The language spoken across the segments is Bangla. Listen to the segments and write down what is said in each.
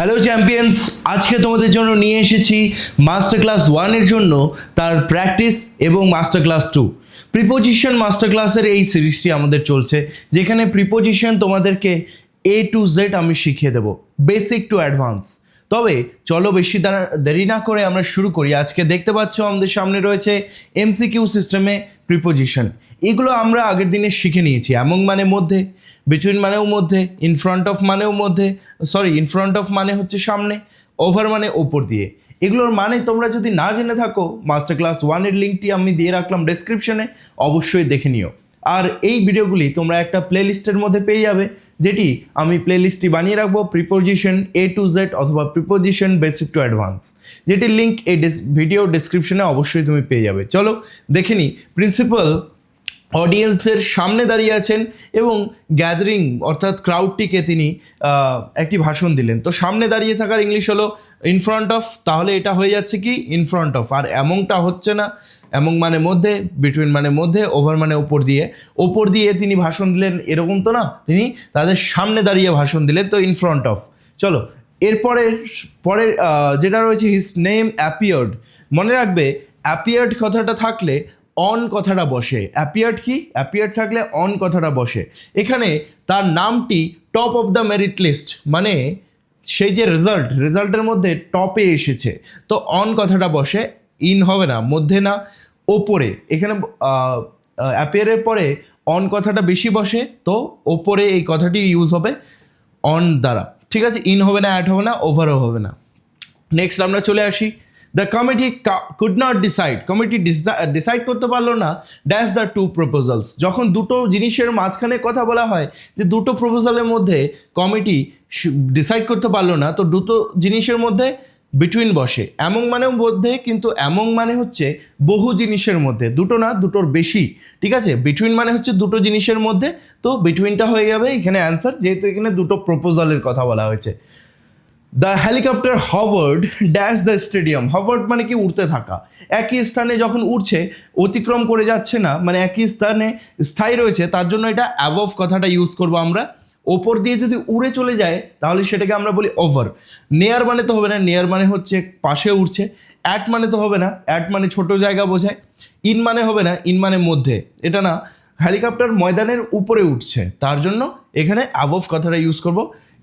হ্যালো চ্যাম্পিয়ন্স আজকে তোমাদের জন্য নিয়ে এসেছি মাস্টার ক্লাস ওয়ানের জন্য তার প্র্যাকটিস এবং master class to preposition master ক্লাসের এই সিরিজটি আমাদের চলছে, যেখানে প্রিপোজিশন তোমাদেরকে এ টু জেড আমি শিখিয়ে দেবো। বেসিক টু অ্যাডভান্স তবে চলো বেশি দেরি না করে আমরা শুরু করি। আজকে দেখতে পাচ্ছ আমাদের সামনে রয়েছে এমসিকিউ সিস্টেমে প্রিপোজিশন এগুলো আমরা আগের দিনে শিখে নিয়েছি। এমন মানে মধ্যে বিটুইন মানেও মধ্যে ইন ফ্রন্ট অফ মানেও মধ্যে সরি ইন ফ্রন্ট অফ মানে হচ্ছে সামনে ওভার মানে ওপর দিয়ে। এগুলোর মানে তোমরা যদি না জেনে থাকো মাস্টার ক্লাস ওয়ানের লিঙ্কটি আমি দিয়ে রাখলাম ডেসক্রিপশনে অবশ্যই দেখে নিও। আর এই ভিডিওগুলি তোমরা একটা প্লেলিস্টের মধ্যে পেয়ে যাবে, যেটি আমি প্লেলিস্টটি বানিয়ে রাখব প্রিপোজিশন এ টু জেড অথবা প্রিপোজিশন বেসিক টু অ্যাডভান্স যেটির লিঙ্ক এই ভিডিও ডিসক্রিপশনে অবশ্যই তুমি পেয়ে যাবে। চলো দেখে নিই প্রিন্সিপাল অডিয়েন্সের সামনে দাঁড়িয়ে আছেন এবং গ্যাদারিং অর্থাৎ ক্রাউডটিকে তিনি একটি ভাষণ দিলেন। তো সামনে দাঁড়িয়ে থাকার ইংলিশ হলো, ইন ফ্রন্ট অফ তাহলে এটা হয়ে যাচ্ছে কি? ইন ফ্রন্ট অফ আর এমনটা হচ্ছে না। এমন মানে মধ্যে, বিটুইন মানে মধ্যে, ওভার মানে ওপর দিয়ে। ওপর দিয়ে তিনি ভাষণ দিলেন এরকম তো না? তিনি তাদের সামনে দাঁড়িয়ে ভাষণ দিলেন, তো ইন ফ্রন্ট অফ চলো। এরপরে পরের যেটা রয়েছে, হিস নেম অ্যাপিয়ার্ড মনে রাখবে, অ্যাপিয়ার্ড কথাটা থাকলে অন কথাটা বসে। অ্যাপিয়ার্ড কি? অ্যাপিয়ার্ড থাকলে অন কথাটা বসে। এখানে তার নামটি top of the merit list মানে সেই যে রেজাল্ট রেজাল্টের মধ্যে টপে এসেছে। তো অন কথাটা বসে ইন হবে না, মধ্যে না, ওপরে। এখানে অ্যাপিয়ারের পরে অন কথাটা বেশি বসে, তো ওপরে এই কথাটি ইউজ হবে অন দ্বারা। ঠিক আছে ইন হবে না অ্যাড হবে না ওভারও হবে না। নেক্সট আমরা চলে আসি। The committee could not decide committee decide করতে পারল না। ড্যাশ দ্য টু প্রপোজালস যখন দুটো জিনিসের মাঝখানে কথা বলা হয় যে দুটো প্রপোজালের মধ্যে কমিটি ডিসাইড করতে পারল না, তো দুটো জিনিসের মধ্যে বিটুইন বসে। এমন মানেও মধ্যে, কিন্তু এমন মানে হচ্ছে বহু জিনিসের মধ্যে। দুটো না, দুটোর বেশি। ঠিক আছে? বিটুইন মানে হচ্ছে দুটো জিনিসের মধ্যে, তো বিটুইনটা হয়ে যাবে। এখানে অ্যান্সার যেহেতু এখানে দুটো প্রপোজালের কথা বলা হয়েছে। The helicopter hovered dash the stadium hovered মানে কি? উড়তে থাকা। একই স্থানে যখন উড়ছে, অতিক্রম করে যাচ্ছে না মানে একই স্থানে স্থায়ী রয়েছে, তার জন্য এটা অ্যাবভ কথাটা ইউজ করব আমরা। ওপর দিয়ে যদি উড়ে চলে যায়, তাহলে সেটাকে আমরা বলি ওভার নেয়ার মানে তো হবে না নেয়ার মানে হচ্ছে পাশে উঠছে অ্যাট মানে তো হবে না অ্যাট মানে ছোট জায়গা বোঝায়। ইন মানে হবে না ইন মানে মধ্যে। এটা না হেলিকপ্টার ময়দানের উপরে উঠছে। তার জন্য এখানে অ্যাবভ কথাটা ইউজ করব।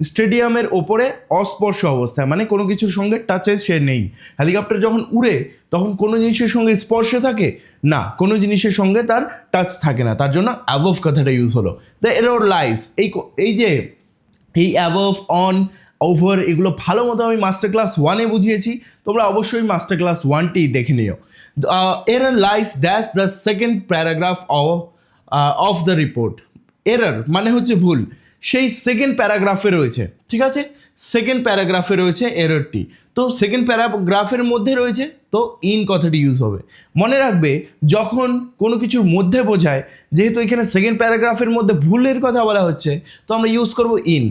স্টেডিয়ামের ওপরে অস্পর্শ অবস্থায় মানে কোনো কিছুর সঙ্গে টাচে সে নেই। হেলিকপ্টার যখন উড়ে, তখন কোনো জিনিসের সঙ্গে স্পর্শে থাকে? না, কোনো জিনিসের সঙ্গে তার টাচ থাকে না। তার জন্য অ্যাবভ কথাটা ইউজ হলো। দ্য এরোর লাইস এই এই যে, এই অ্যাবভ অন ওভার এগুলো ভালো মতো আমি মাস্টার ক্লাস ওয়ানে বুঝিয়েছি। তোমরা অবশ্যই মাস্টার ক্লাস ওয়ানটি দেখে নিও। এর lies dash the second paragraph of of the report error মানে হচ্ছে ভুল। সেই সেকেন্ড প্যারাগ্রাফে রয়েছে, ঠিক আছে? সেকেন্ড প্যারাগ্রাফে রয়েছে এররটি তো সেকেন্ড প্যারাগ্রাফের মধ্যে রয়েছে, তো ইন কথাটি ইউজ হবে। মনে রাখবে, যখন কোনো কিছুর মধ্যে বোঝায়, যেহেতু এখানে সেকেন্ড প্যারাগ্রাফের মধ্যে ভুলের কথা বলা হচ্ছে, তো আমরা ইউজ করব ইন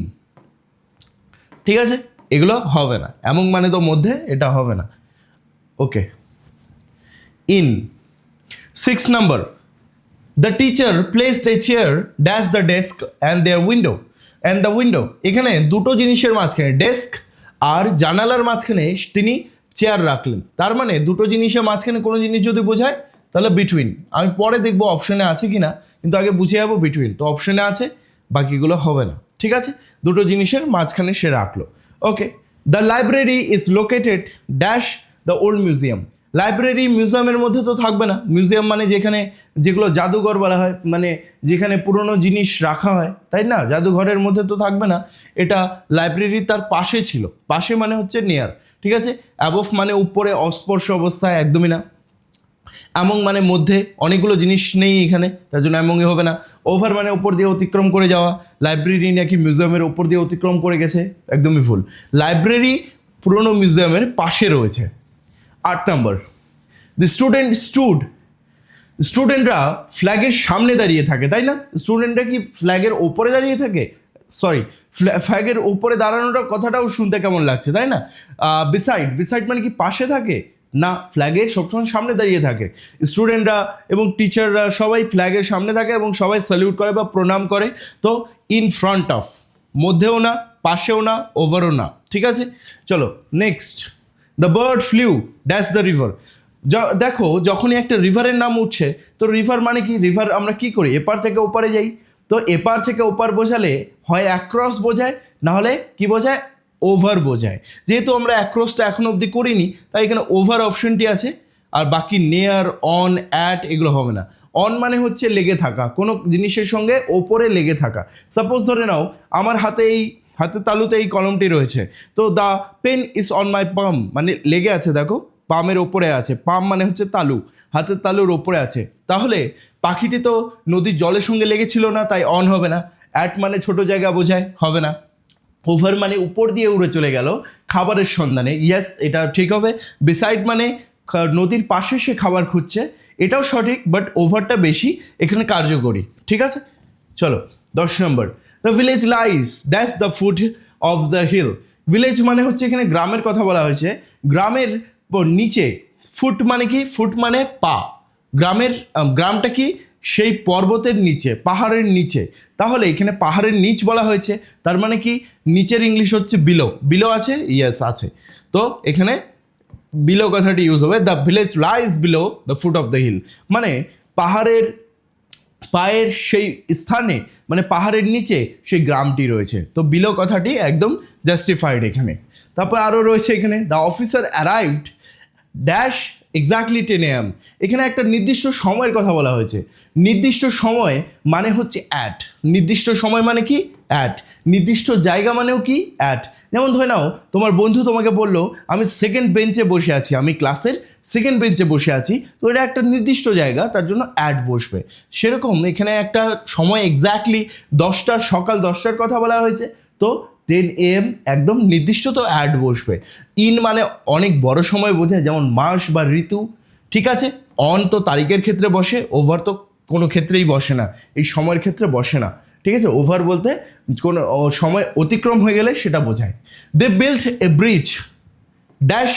ঠিক আছে? এগুলো হবে না। এমন মানে তো মধ্যে এটা হবে না। Okay in six number the teacher placed a chair dash the desk and there window and the window এখানে দুটো জিনিসের মাঝখানে ডেস্ক আর জানালার মাঝখানে তিনি চেয়ার রাখলেন। তার মানে দুটো জিনিসের মাঝখানে কোনো জিনিস যদি বোঝায়, তাহলে বিটুইন আমি পরে দেখব অপশনে আছে কি না কিন্তু আগে বুঝে যাব বিটুইন তো অপশনে আছে, বাকিগুলো হবে না। ঠিক আছে? দুটো জিনিসের মাঝখানে সে রাখল। Okay the library is located dash the old museum library মিউজিয়ামের মধ্যে তো থাকবে না। মিউজিয়াম মানে যেখানে যেগুলো জাদুঘর বলা হয় মানে যেখানে পুরনো জিনিস রাখা হয়, তাই না? জাদুঘরের মধ্যে তো থাকবে না। এটা লাইব্রেরি তার পাশে ছিল। পাশে মানে হচ্ছে নিয়ার ঠিক আছে? অ্যাবভ মানে উপরে, অস্পর্শ অবস্থায় একদমই না। এমন মানে মধ্যে, অনেকগুলো জিনিস নেই এখানে, তার জন্য এমনই হবে না। ওভার মানে উপর দিয়ে অতিক্রম করে যাওয়া। লাইব্রেরি নাকি মিউজিয়ামের উপর দিয়ে অতিক্রম করে গেছে, একদমই ভুল। লাইব্রেরি পুরনো মিউজিয়ামের পাশে রয়েছে। আট নম্বর। দি স্টুডেন্ট স্টুড স্টুডেন্টরা ফ্ল্যাগের সামনে দাঁড়িয়ে থাকে, তাই না? স্টুডেন্টরা কি ফ্ল্যাগের ওপরে দাঁড়িয়ে থাকে? সরি ফ্ল্যাগের ওপরে দাঁড়ানোটা কথাটাও শুনতে কেমন লাগছে, তাই না? বিসাইড বিসাইড মানে কি পাশে থাকে? না ফ্ল্যাগের সবসময় সামনে দাঁড়িয়ে থাকে। স্টুডেন্টরা এবং টিচাররা সবাই ফ্ল্যাগের সামনে থাকে এবং সবাই স্যালিউট করে বা প্রণাম করে। তো ইন ফ্রন্ট অফ মধ্যেও না, পাশেও না ওভারও না, ঠিক আছে? চলো next the bird flew dash the river দেখো, যখনই একটা রিভারের নাম উঠছে, তো রিভার মানে কি? রিভার আমরা কি করি? এপার থেকে ওপারে যাই। তো এপার থেকে ওপার বোঝালে হয় অ্যাক্রস বোঝায় নাহলে কি বোঝায়? ওভার বোঝায়। যেহেতু আমরা অ্যাক্রসটা এখন অবধি করিনি, তাই এখানে ওভার অপশনটি আছে। আর বাকি নেয়ার অন অ্যাট এগুলো হবে না। অন মানে হচ্ছে লেগে থাকা। কোনো জিনিসের সঙ্গে ওপরে লেগে থাকা। সাপোজ ধরে নাও, আমার হাতে এই হাতের তালুতে এই কলমটি রয়েছে। তো the pen is on my palm মানে লেগে আছে দেখো পামের ওপরে আছে। পাম মানে হচ্ছে তালু হাতের তালুর ওপরে আছে। তাহলে পাখিটি তো নদীর জলের সঙ্গে লেগেছিল না, তাই অন হবে না। অ্যাট মানে ছোট জায়গা বোঝায়, হবে না। ওভার মানে উপর দিয়ে উড়ে চলে গেল খাবারের সন্ধানে। ইয়েস এটা ঠিক হবে। বিসাইড মানে নদীর পাশে সে খাবার খুঁজছে। এটাও সঠিক বাট ওভারটা বেশি, এখানে কার্যকরী। ঠিক আছে? চলো, দশ নম্বর the village lies that's the foot of the hill village মানে হচ্ছে এখানে গ্রামের কথা বলা হয়েছে। গ্রামের নিচে ফুট মানে কি? ফুট মানে পা। গ্রামের গ্রামটা কি? সেই পর্বতের নিচে, পাহাড়ের নিচে। তাহলে এখানে পাহাড়ের নিচ বলা হয়েছে। তার মানে কি? নিচের ইংলিশ হচ্ছে বিলো বিলো আছে? ইয়েস আছে। তো এখানে বিলো কথাটি ইউজ হবে। The village lies below the foot of the hill মানে পাহাড়ের পায়ের সেই স্থানে মানে পাহাড়ের নিচে সেই গ্রামটি রয়েছে। তো বিলো কথাটি একদম জাস্টিফাইড এখানে। তারপর আরও রয়েছে এখানে the officer arrived dash exactly ten AM এখানে একটা নির্দিষ্ট সময়ের কথা বলা হয়েছে। নির্দিষ্ট সময় মানে হচ্ছে অ্যাট নির্দিষ্ট সময় মানে কি? অ্যাট নির্দিষ্ট জায়গা মানেও কি? অ্যাট যেমন ধরে নাও, তোমার বন্ধু তোমাকে বলল, আমি সেকেন্ড বেঞ্চে বসে আছি, আমি ক্লাসের সেকেন্ড বেঞ্চে বসে আছি, তো এটা একটা নির্দিষ্ট জায়গা, তার জন্য অ্যাড বসবে। সেরকম এখানে একটা সময় এক্স্যাক্টলি দশটার সকাল দশটার কথা বলা হয়েছে, তো টেন এম একদম নির্দিষ্ট তো অ্যাড বসবে। ইন মানে অনেক বড় সময় বোঝায়, যেমন মাস বা ঋতু, ঠিক আছে? অন তো তারিখের ক্ষেত্রে বসে ওভার তো কোনো ক্ষেত্রেই বসে না, এই সময়ের ক্ষেত্রে বসে না, ঠিক আছে? ওভার বলতে কোনো সময় অতিক্রম হয়ে গেলে সেটা বোঝায়। They build a bridge dash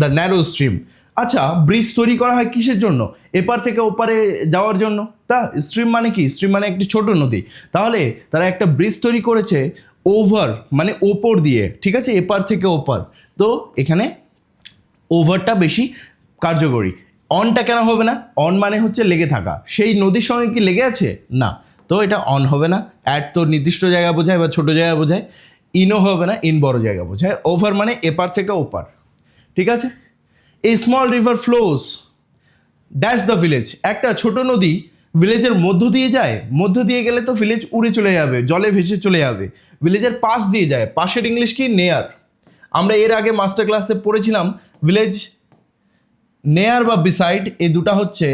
the narrow stream আচ্ছা ব্রিজ তৈরি করা হয় কিসের জন্য? এপার থেকে ওপারে যাওয়ার জন্য। তা স্ট্রিম মানে কি? স্ট্রিম মানে একটি ছোট নদী। তাহলে তারা একটা ব্রিজ তৈরি করেছে ওভার মানে ওপর দিয়ে। ঠিক আছে? এপার থেকে ওপার। তো, এখানে ওভারটা বেশি কার্যকরী। অনটা কেন হবে না? অন মানে হচ্ছে লেগে থাকা। সেই নদীর সঙ্গে কি লেগে আছে? না। তো, এটা অন হবে না। অ্যাট তো নির্দিষ্ট জায়গা বোঝায় বা ছোট জায়গা বোঝায়। ইনও হবে না ইন বড় জায়গা বোঝায়। ওভার মানে এপার থেকে ওপার। ঠিক আছে? এই small river flows dash the village একটা ছোট নদী ভিলেজের মধ্য দিয়ে যায়, মধ্য দিয়ে গেলে তো ভিলেজ উড়ে চলে যাবে, জলে ভেসে চলে যাবে। ভিলেজের পাশ দিয়ে যায়, পাশের ইংলিশ কি? নেয়ার আমরা এর আগে মাস্টার ক্লাসে পড়েছিলাম ভিলেজ নেয়ার বা বিসাইড এই দুটা হচ্ছে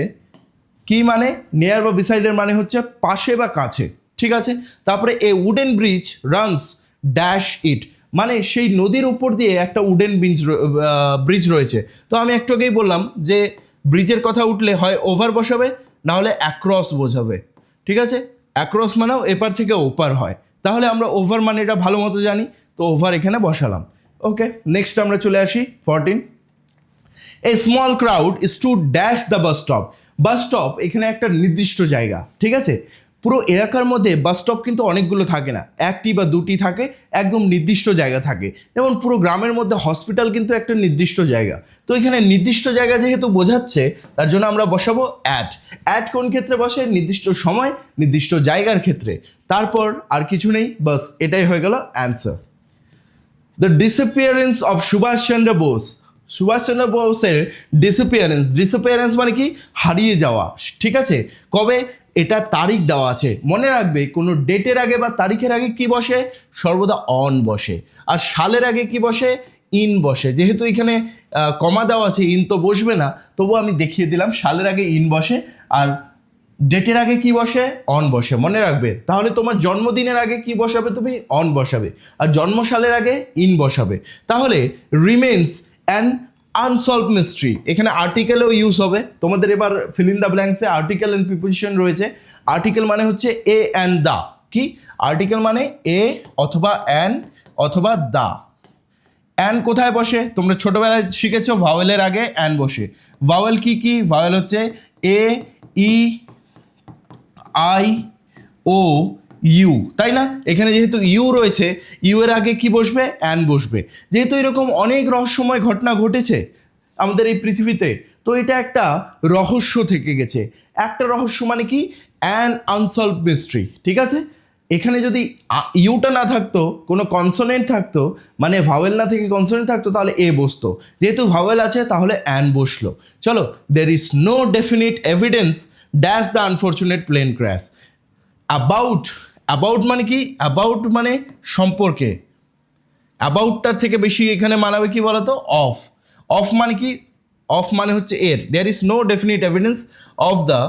কি মানে? নেয়ার বা বিসাইডের মানে হচ্ছে পাশে বা কাছে। ঠিক আছে? তারপরে a wooden bridge runs dash it মানে সেই নদীর উপর দিয়ে একটা উডেন ব্রিজ ব্রিজ রয়েছে। তো আমি একটু আগেই বললাম যে ব্রিজের কথা উঠলে হয় ওভার বসাবে, না হলে অ্যাক্রস বোঝাবে। ঠিক আছে? অ্যাক্রস মানেও এপার থেকে ওপার হয়। তাহলে আমরা ওভার মানে এটা ভালো মতো জানি, তো ওভার এখানে বসালাম। ওকে নেক্সট আমরা চলে আসি fourteen a small crowd is to dash the bus stop bus stop এখানে একটা নির্দিষ্ট জায়গা, ঠিক আছে? পুরো এলাকার মধ্যে বাস স্টপ কিন্তু অনেকগুলো থাকে না। একটি বা দুটি থাকে, একদম নির্দিষ্ট জায়গা থাকে। যেমন পুরো গ্রামের মধ্যে হসপিটাল কিন্তু একটা নির্দিষ্ট জায়গা। তো এখানে নির্দিষ্ট জায়গা যেহেতু বোঝাচ্ছে, তার জন্য আমরা বসাবো অ্যাট অ্যাট কোন ক্ষেত্রে বসে? নির্দিষ্ট সময়, নির্দিষ্ট জায়গার ক্ষেত্রে। তারপর আর কিছু নেই, বাস, এটাই হয়ে গেল answer the disappearance of Subhashchandra Bose Subhashchandra বোসের ডিসঅ্যাপিয়ারেন্স ডিসঅ্যাপিয়ারেন্স মানে কি? হারিয়ে যাওয়া। ঠিক আছে? কবে? এটা তারিখ দেওয়া আছে। মনে রাখবে, কোনো ডেটের আগে বা তারিখের আগে কি বসে? সর্বদা অন বসে। আর সালের আগে কি বসে? ইন বসে। যেহেতু এখানে কমা দেওয়া আছে ইন তো বসবে না তবু আমি দেখিয়ে দিলাম, সালের আগে ইন বসে, আর ডেটের আগে কি বসে? অন বসে। মনে রাখবে। তাহলে তোমার জন্মদিনের আগে কি বসাবে তুমি? অন বসাবে। আর জন্মসালের আগে ইন বসাবে। তাহলে রিমেন্স অ্যান্ড আনসলভ মিস্ট্রি এখানে আর্টিকেলও ইউজ হবে। তোমাদের এবার ফিল ইন দ্য ব্ল্যাঙ্কসে আর্টিকেল অ্যান্ড প্রিপোজিশন রয়েছে। আর্টিকেল মানে হচ্ছে এ অ্যান্ড দা কি? আর্টিকেল মানে এ অথবা অ্যান অথবা দা অ্যান কোথায় বসে? তোমরা ছোটবেলায় শিখেছো ভাওয়েলের আগে অ্যান বসে। ভাওয়েল কি কি? ভাওয়েল হচ্ছে এ ই আই ও ইউ, তাই না? এখানে যেহেতু ইউ রয়েছে, ইউ এর আগে কি বসবে? অ্যান বসবে। যেহেতু এরকম অনেক রহস্যময় ঘটনা ঘটেছে আমাদের এই পৃথিবীতে, তো এটা একটা রহস্য থেকে গেছে। একটা রহস্য মানে কি? অ্যান আনসলভ মিস্ট্রি, ঠিক আছে? এখানে যদি ইউটা না থাকতো, কোনো কনসোনেন্ট থাকতো মানে ভাওয়েল না থেকে কনসোনেন্ট থাকতো, তাহলে এ বসতো। যেহেতু ভাওয়েল আছে, তাহলে অ্যান বসল। চলো there is no definite evidence dash the unfortunate plane crash about about মানে কি? অ্যাবাউট মানে সম্পর্কে। অ্যাবাউটটার থেকে বেশি এখানে মানাবে কি বলতো? অফ অফ মানে কি? অফ মানে হচ্ছে এর। There is no definite evidence of the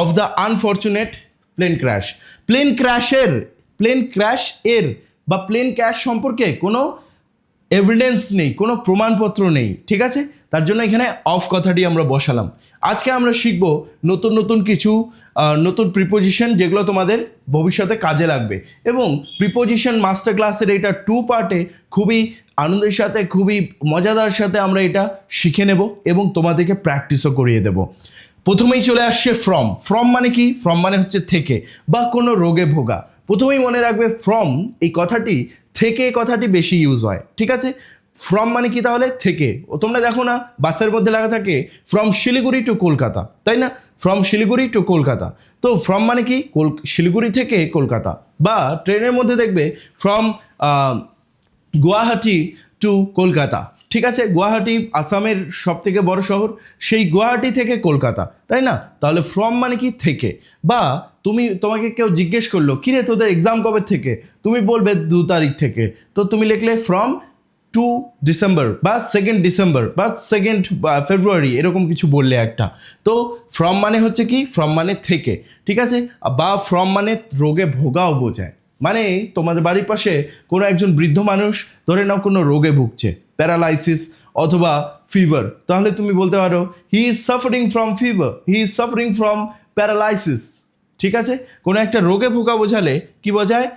of the unfortunate plane crash plane ক্র্যাশের plane crash এর বা প্লেন ক্র্যাশ সম্পর্কে কোনো এভিডেন্স নেই, কোনো প্রমাণপত্র নেই। ঠিক আছে? তার জন্য এখানে অফ কথাটি আমরা বসালাম। আজকে আমরা শিখব নতুন নতুন কিছু নতুন প্রিপোজিশন যেগুলো তোমাদের ভবিষ্যতে কাজে লাগবে। এবং প্রিপোজিশন মাস্টার ক্লাসের এটা টু পার্টে খুবই আনন্দের সাথে, খুবই মজাদার সাথে আমরা এটা শিখে নেব এবং তোমাদেরকে প্র্যাকটিসও করিয়ে দেব। প্রথমেই চলে আসছে ফ্রম ফ্রম মানে কি? ফ্রম মানে হচ্ছে থেকে বা কোনো রোগে ভোগা। প্রথমেই মনে রাখবে ফ্রম এই কথাটি, থেকে কথাটি বেশি ইউজ হয়। ঠিক আছে? ফ্রম মানে কি তাহলে? থেকে। ও তোমরা দেখো না, বাসের মধ্যে লেখা থাকে ফ্রম শিলিগুড়ি টু কলকাতা। তাই না? From Siliguri to Kolkata. তো ফ্রম মানে কি? কল- শিলিগুড়ি থেকে কলকাতা। বা ট্রেনের মধ্যে দেখবে ফ্রম গুয়াহাটি টু কলকাতা। ঠিক আছে? গুয়াহাটি আসামের সব থেকে বড় শহর, সেই গুয়াহাটি থেকে কলকাতা। তাই না? তাহলে ফ্রম মানে কি? থেকে। বা তুমি, তোমাকে কেউ জিজ্ঞেস করল, কিরে, তোদের এক্সাম কবে থেকে? তুমি বলবে দু তারিখ থেকে। তো তুমি লিখলে ফ্রম টু ডিসেম্বর বা সেকেন্ড ডিসেম্বর বা সেকেন্ড ফেব্রুয়ারি এরকম কিছু বললে একটা। তো ফ্রম মানে হচ্ছে কি? ফ্রম মানে থেকে, ঠিক আছে? বা ফ্রম মানে রোগে ভোগাও বোঝায়। মানে তোমাদের বাড়ির পাশে কোনো একজন বৃদ্ধ মানুষ, ধরে নাও কোনো রোগে ভুগছে প্যারালাইসিস অথবা ফিভার তাহলে তুমি বলতে পারো he is suffering from fever he is suffering from paralysis ঠিক আছে? কোনো একটা রোগে ভোগা বোঝালে কি বোঝায়?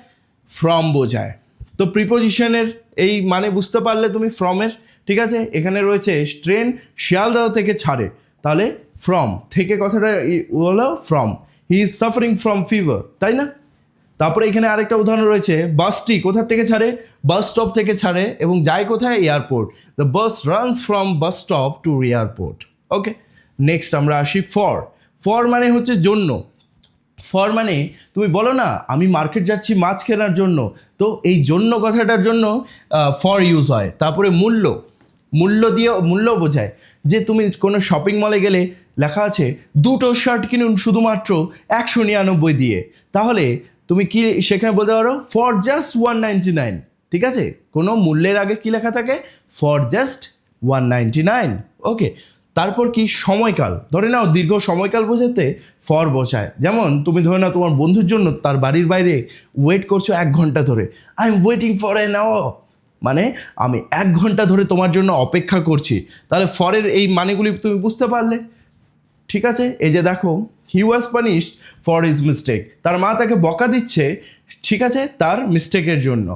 ফ্রম বোঝায়। তো প্রিপোজিশনের এই মানে বুঝতে পারলে তুমি ফ্রমের ঠিক আছে? এখানে রয়েছে ট্রেন শিয়ালদহ থেকে ছাড়ে। তাহলে ফ্রম থেকে কথাটা হলো from he is suffering from fever তাই না? তারপরে এখানে আরেকটা উদাহরণ রয়েছে বাসটি কোথা থেকে ছাড়ে? বাস স্টপ থেকে ছাড়ে এবং যায় কোথায়? Airport the bus runs from bus stop to airport okay next আমরা আসি ফর ফর মানে হচ্ছে জন্য। ফর মানে তুমি বলো না, আমি মার্কেট যাচ্ছি মাছ কেনার জন্য। তো এই জন্য কথাটার জন্য ফর ইউজ হয়। তারপরে মূল্য। মূল্য দিয়ে, মূল্য বোঝায়। যে তুমি কোনো শপিং মলে গেলে লেখা আছে, দুটো শার্ট কিনুন শুধুমাত্র একশো নিরানব্বই দিয়ে। তাহলে তুমি কি সেখানে বলতে পারো? For just one ninety nine ঠিক আছে? কোনো মূল্যের আগে কি লেখা থাকে? For just one ninety nine okay তারপর কি সময়কাল? ধরে নাও দীর্ঘ সময়কাল বোঝাতে ফর বসায় যেমন তুমি ধরে নাও তোমার বন্ধুর জন্য তার বাড়ির বাইরে ওয়েট করছ এক ঘণ্টা ধরে। I am waiting for a now মানে আমি এক ঘণ্টা ধরে তোমার জন্য অপেক্ষা করছি। তাহলে ফরের এই মানেগুলি তুমি বুঝতে পারলে। ঠিক আছে? এই যে দেখো he was punished for his mistake তার মা তাকে বকা দিচ্ছে, ঠিক আছে? তার মিস্টেকের জন্য।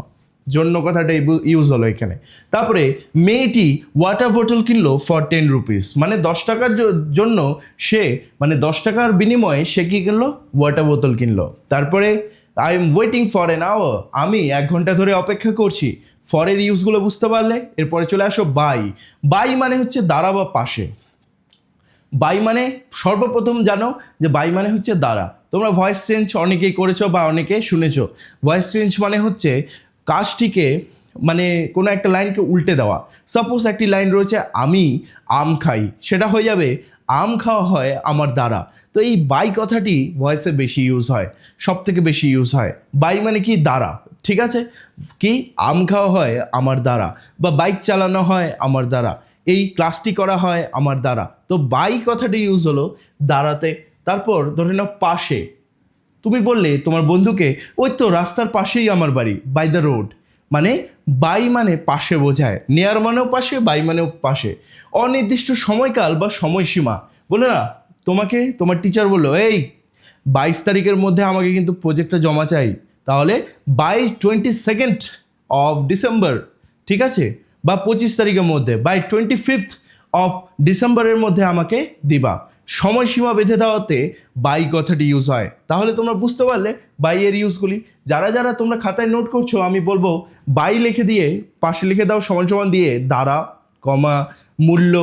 জন্য কথাটা ইউজ হলো এখানে। তারপরে মেয়েটি ওয়াটার বোতল কিনলো ফর টেন রুপিস মানে দশ টাকার জন্য সে মানে দশ টাকার বিনিময়ে সে কি কিনলো? ওয়াটার বোতল কিনলো। তারপরে I am waiting for an hour আমি এক ঘণ্টা ধরে অপেক্ষা করছি। ফরের ইউজগুলো বুঝতে পারলে এরপরে চলে আসো বাই বাই মানে হচ্ছে দাঁড়া বা পাশে। বাই মানে সর্বপ্রথম জানো যে বাই মানে হচ্ছে দ্বারা তোমরা ভয়েস চেঞ্জ অনেকেই করেছ বা অনেকে শুনেছো। ভয়েস চেঞ্জ মানে হচ্ছে কাজটিকে মানে কোনো একটা লাইনকে উল্টে দেওয়া। সাপোজ একটি লাইন রয়েছে, আমি আম খাই। সেটা হয়ে যাবে, আম খাওয়া হয় আমার দ্বারা। তো এই বাই কথাটি ভয়েসে বেশি ইউজ হয় সব থেকে বেশি ইউজ হয়। বাই মানে কি? দ্বারা। ঠিক আছে? কি? আম খাওয়া হয় আমার দ্বারা বা বাইক চালানো হয় আমার দ্বারা। এই ক্লাসটি করা হয় আমার দ্বারা। তো বাই কথাটি ইউজ হলো দাঁড়াতে তারপর ধরে নাও পাশে। তুমি বললে তোমার বন্ধুকে, ওই তো রাস্তার পাশেই আমার বাড়ি বাই দ্য রোড মানে বাই মানে পাশে বোঝায় নেয়ার মানেও পাশে বাই মানেও পাশে। অনির্দিষ্ট সময়কাল বা সময়সীমা। বলে না, তোমাকে, তোমার টিচার বলল, এই, বাইশ তারিখের মধ্যে আমাকে কিন্তু প্রজেক্টটা জমা চাই। তাহলে by twenty second of December ঠিক আছে? বা পঁচিশ তারিখের মধ্যে বাই টোয়েন্টি ফিফথ অফ ডিসেম্বরের মধ্যে আমাকে দিবা। সময়সীমা বেঁধে দেওয়াতে বাই কথাটি ইউজ হয়। তাহলে তোমরা বুঝতে পারলে বাই এর ইউজগুলি যারা যারা তোমরা খাতায় নোট করছ, আমি বলব বাই লিখে দিয়ে, পাশে লিখে দাও সমান সমান দিয়ে দ্বারা, কমা, মূল্য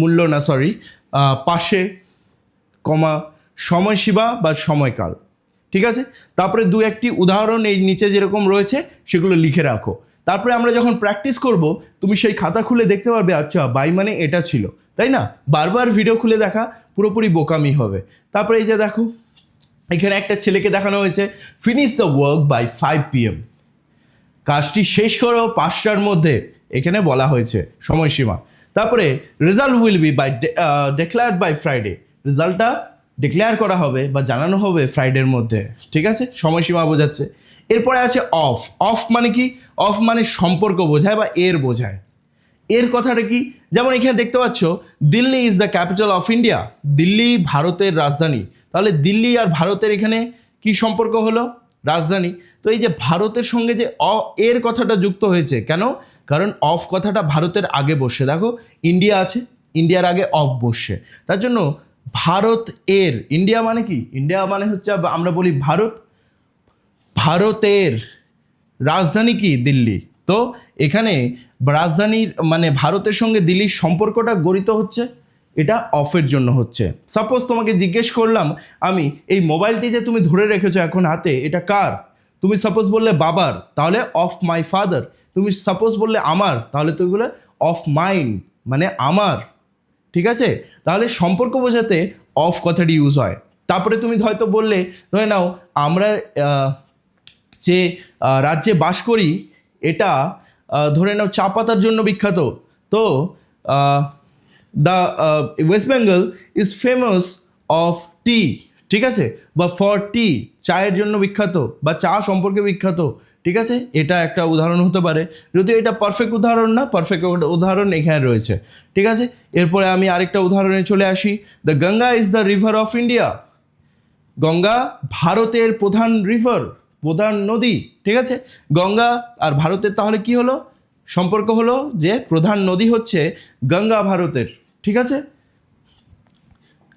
মূল্য না সরি পাশে, কমা, সময়সীমা বা সময়কাল। ঠিক আছে? তারপরে দু একটি উদাহরণ এই নিচে যেরকম রয়েছে, সেগুলো লিখে রাখো। তারপরে আমরা যখন প্র্যাকটিস করব, তুমি সেই খাতা খুলে দেখতে পারবে আচ্ছা বাই মানে এটা ছিল, তাই না? বারবার ভিডিও খুলে দেখা, পুরোপুরি বোকামি হবে। তারপরে এই যে দেখো, এখানে একটা ছেলেকে দেখানো হয়েছে finish the work by five PM কাজটি শেষ করো পাঁচটার মধ্যে, এখানে বলা হয়েছে, সময়সীমা। তারপরে result will be by declared by Friday রেজাল্টটা ডিক্লেয়ার করা হবে বা জানানো হবে ফ্রাইডের মধ্যে, ঠিক আছে? সময়সীমা বোঝাচ্ছে। এরপরে আছে অফ। অফ মানে কি? অফ মানে সম্পর্ক বোঝায় বা এর বোঝায়। এর কথাটা কি? যেমন এখানে দেখতে পাচ্ছ, Delhi is the capital of India Delhi ভারতের রাজধানী। তাহলে দিল্লি আর ভারতের এখানে কি সম্পর্ক হলো? রাজধানী। তো এই যে ভারতের সঙ্গে যে অ, এর কথাটা যুক্ত হয়েছে, কেন? কারণ অফ কথাটা ভারতের আগে বসে। দেখো ইন্ডিয়া আছে ইন্ডিয়ার আগে অফ বসছে। তার জন্য ভারত এর ইন্ডিয়া মানে কি? ইন্ডিয়া মানে হচ্ছে আমরা বলি ভারত ভারতের রাজধানী কি? দিল্লি। তো এখানে রাজধানীর মানে ভারতের সঙ্গে দিল্লির সম্পর্কটা গড়িত হচ্ছে, এটা অফের জন্য হচ্ছে। সাপোজ তোমাকে জিজ্ঞেস করলাম, আমি, এই মোবাইলটি যে তুমি ধরে রেখেছো এখন হাতে, এটা কার? তুমি সাপোজ বললে, বাবার। তাহলে অফ মাই ফাদার তুমি সাপোজ বললে, আমার। তাহলে তুমি বলে অফ মাইন মানে আমার। ঠিক আছে? তাহলে সম্পর্ক বোঝাতে অফ কথাটি ইউজ হয়। তারপরে তুমি হয়তো বললে, ধরে নাও, আমরা যে রাজ্যে বাস করি, এটা ধরে নাও চা পাতার জন্য বিখ্যাত। তো the West Bengal is famous of tea, ঠিক আছে? বা ফর টি, চায়ের জন্য বিখ্যাত, বা চা সম্পর্কে বিখ্যাত, ঠিক আছে? এটা একটা উদাহরণ হতে পারে। যদিও এটা পারফেক্ট উদাহরণ না পারফেক্ট উদাহরণ এখানে রয়েছে, ঠিক আছে? এরপরে আমি আরেকটা উদাহরণে চলে আসি। The Ganga is the river of India. Ganga ভারতের প্রধান রিভার। প্রধান নদী, ঠিক আছে? গঙ্গা আর ভারতের তাহলে কি হলো? সম্পর্ক হলো যে প্রধান নদী হচ্ছে গঙ্গা ভারতের, ঠিক আছে?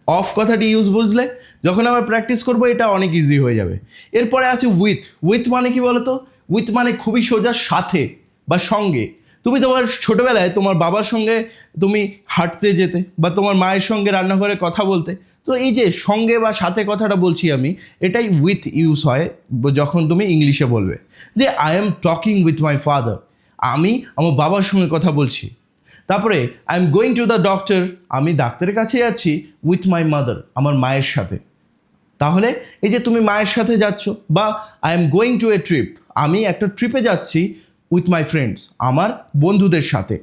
অফ কথাটি ইউজ বুঝলে? যখন আমরা প্র্যাকটিস করব, এটা অনেক ইজি হয়ে যাবে। এরপরে আছে উইথ উইথ মানে কি বলতো? উইথ মানে খুবই সোজা সাথে বা সঙ্গে। তুমি তোমার ছোটোবেলায় তোমার বাবার সঙ্গে তুমি হাঁটতে যেতে বা তোমার মায়ের সঙ্গে রান্নাঘরে কথা বলতে তো এই যে সঙ্গে বা সাথে কথাটা বলছি আমি, এটাই উইথ ইউজ হয় যখন তুমি ইংলিশে বলবে। যে I am talking with my father আমি আমার বাবার সঙ্গে কথা বলছি। তারপরে I am going to the doctor আমি ডাক্তারের কাছে যাচ্ছি উইথ মাই মাদার আমার মায়ের সাথে। তাহলে এই যে তুমি মায়ের সাথে যাচ্ছ বা I am going to a trip আমি একটা ট্রিপে যাচ্ছি উইথ মাই ফ্রেন্ডস আমার বন্ধুদের সাথে।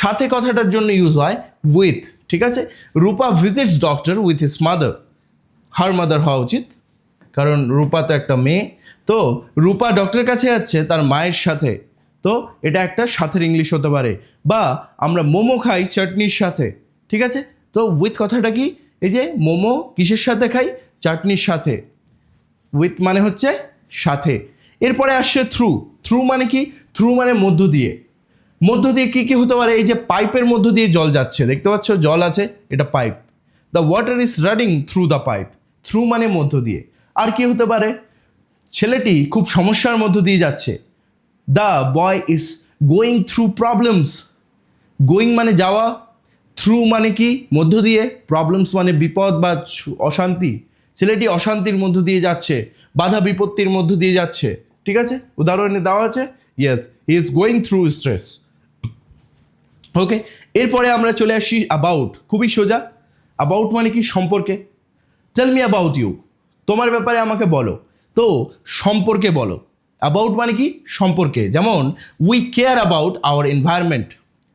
সাথে কথাটার জন্য ইউজ হয় উইথ ঠিক আছে? Rupa visits doctor with his mother her mother হওয়া উচিত, কারণ রূপা তো একটা মেয়ে। তো রূপা ডক্টরের কাছে যাচ্ছে, তার মায়ের সাথে। তো এটা একটা সাথের ইংলিশ হতে পারে। বা আমরা মোমো খাই চাটনির সাথে, ঠিক আছে? তো উইথ কথাটা কি? এই যে মোমো কিসের সাথে খাই? চাটনির সাথে। উইথ মানে হচ্ছে সাথে। এরপরে আসছে থ্রু থ্রু মানে কি? থ্রু মানে মধ্য দিয়ে। মধ্য দিয়ে কী কী হতে পারে? এই যে পাইপের মধ্য দিয়ে জল যাচ্ছে, দেখতে পাচ্ছ? জল আছে, এটা pipe. The water is running through the pipe through মানে মধ্য দিয়ে। আর কি হতে পারে? ছেলেটি খুব সমস্যার মধ্য দিয়ে যাচ্ছে। The boy is going through problems going মানে যাওয়া থ্রু মানে কি? মধ্য দিয়ে। প্রবলেমস মানে বিপদ বা অশান্তি। ছেলেটি অশান্তির মধ্য দিয়ে যাচ্ছে, বাধা বিপত্তির মধ্য দিয়ে যাচ্ছে। ঠিক আছে? উদাহরণে দেওয়া আছে yes he is going through stress okay এরপরে আমরা চলে আসি অ্যাবাউট খুবই সোজা। অ্যাবাউট মানে কি সম্পর্কে? টেল মি অ্যাবাউট ইউ তোমার ব্যাপারে আমাকে বলো। তো, সম্পর্কে বলো। অ্যাবাউট মানে কি? সম্পর্কে। যেমন we care about our environment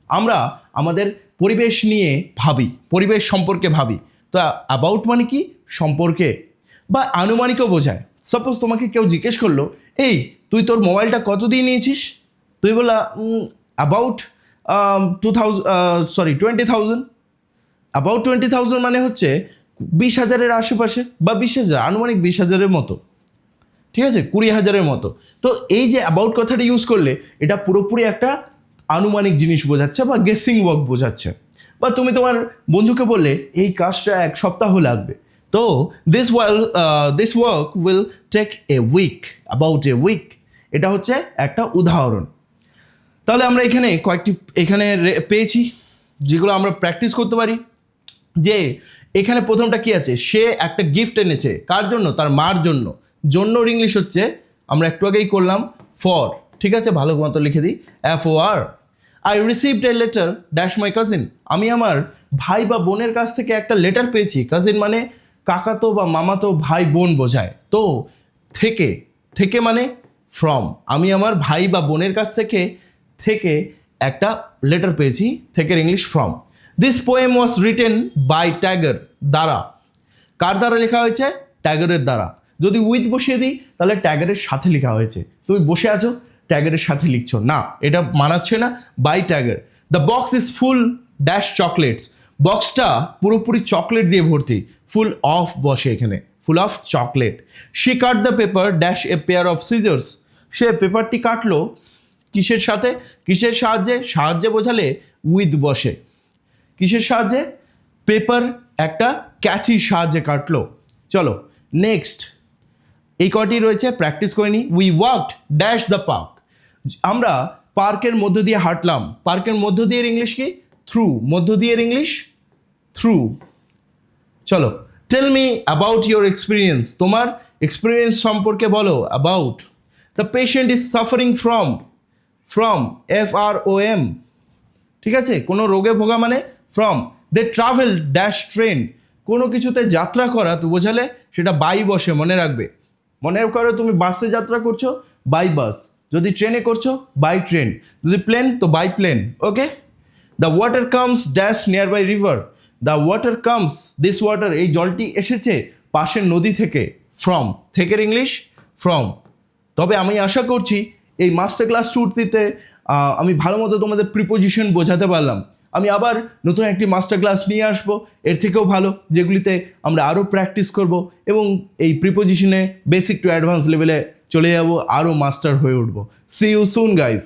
আমরা আমাদের পরিবেশ নিয়ে ভাবি, পরিবেশ সম্পর্কে ভাবি। তো অ্যাবাউট মানে কি? সম্পর্কে। বা আনুমানিকও বোঝায়। সাপোজ তোমাকে কেউ জিজ্ঞেস করল, এই, তুই তোর মোবাইলটা কত দিয়ে নিয়েছিস? তুই বললা about two sorry twenty thousand about twenty thousand মানে হচ্ছে বিশ হাজারের আশেপাশে বা বিশ হাজার, আনুমানিক বিশ হাজারের মতো। ঠিক আছে? কুড়ি হাজারের মতো। তো এই যে অ্যাবাউট কথাটা ইউজ করলে, এটা পুরোপুরি একটা আনুমানিক জিনিস বোঝাচ্ছে বা গেসিং ওয়ার্ক বোঝাচ্ছে। বা তুমি তোমার বন্ধুকে বললে, এই কাজটা এক সপ্তাহ লাগবে। তো this wall this work will take a week about a week এটা হচ্ছে একটা উদাহরণ। তাহলে আমরা এখানে কয়েকটি, এখানে পেয়েছি, যেগুলো আমরা প্র্যাকটিস করতে পারি। যে এখানে প্রথমটা কি আছে? সে একটা গিফট এনেছে। কার জন্য? তার মার জন্য। জন্যর ইংলিশ হচ্ছে, আমরা একটু আগেই করলাম ফর ঠিক আছে? ভালো মতো লিখে দিই। F O R I received a letter dash my cousin আমি আমার ভাই বা বোনের কাছ থেকে একটা লেটার পেয়েছি। কাজিন মানে কাকাতো বা মামাতো ভাই বোন বোঝায়। তো থেকে থেকে মানে ফ্রম আমি আমার ভাই বা বোনের কাছ থেকে থেকে একটা লেটার পেয়েছি থেকের English from this poem was written by Tagore দ্বারা কার দ্বারা লেখা হয়েছে? ট্যাগারের দ্বারা। যদি উইথ বসিয়ে দিই, তাহলে ট্যাগারের সাথে লেখা হয়েছে। তুমি বসে আছো ট্যাগারের সাথে লিখছো। না, এটা মানাচ্ছে না। By Tagore the box is full dash chocolates বক্সটা পুরোপুরি চকলেট দিয়ে ভর্তি। ফুল অফ বসে এখানে। Full of chocolate she cut the paper dash a pair of scissors সে পেপারটি কাটলো কিসের সাথে? কিসের সাহায্যে? সাহায্যে বোঝালে উইথ বসে। কিসের সাহায্যে? পেপার একটা ক্যাচির সাহায্যে কাটলো। চলো, নেক্সট। এই কটি রয়েছে? প্র্যাকটিস করে নিই we walked dash the park. আমরা পার্কের মধ্য দিয়ে হাঁটলাম। পার্কের মধ্য দিয়ে ইংলিশ কি? থ্রু। মধ্য দিয়ে ইংলিশ? থ্রু। চলো tell me about your experience তোমার এক্সপিরিয়েন্স সম্পর্কে বলো about the patient is suffering from from F R O M ঠিক আছে? কোনো রোগে ভোগা মানে from they travel dash train কোনো কিছুতে যাত্রা করা, তো বোঝালে সেটা বাই বসে মনে রাখবে। মনে করো তুমি বাসে যাত্রা করছ বাই বাস যদি ট্রেনে করছ বাই ট্রেন যদি প্লেন তো by plane okay the water comes dash near by river the water comes this water এই জলটি এসেছে পাশের নদী থেকে ফ্রম থেকের ইংলিশ ফ্রম তবে আমি আশা করছি এই মাস্টার ক্লাস টুটিতে আমি ভালো মতো তোমাদের প্রিপোজিশন বোঝাতে পারলাম। আমি আবার নতুন একটি মাস্টার ক্লাস নিয়ে আসব, এর থেকেও ভালো, যেগুলিতে আমরা আরও প্র্যাকটিস করব এবং এই প্রিপোজিশনে বেসিক টু অ্যাডভান্স লেভেলে চলে যাব আরও মাস্টার হয়ে উঠবো। C you soon guys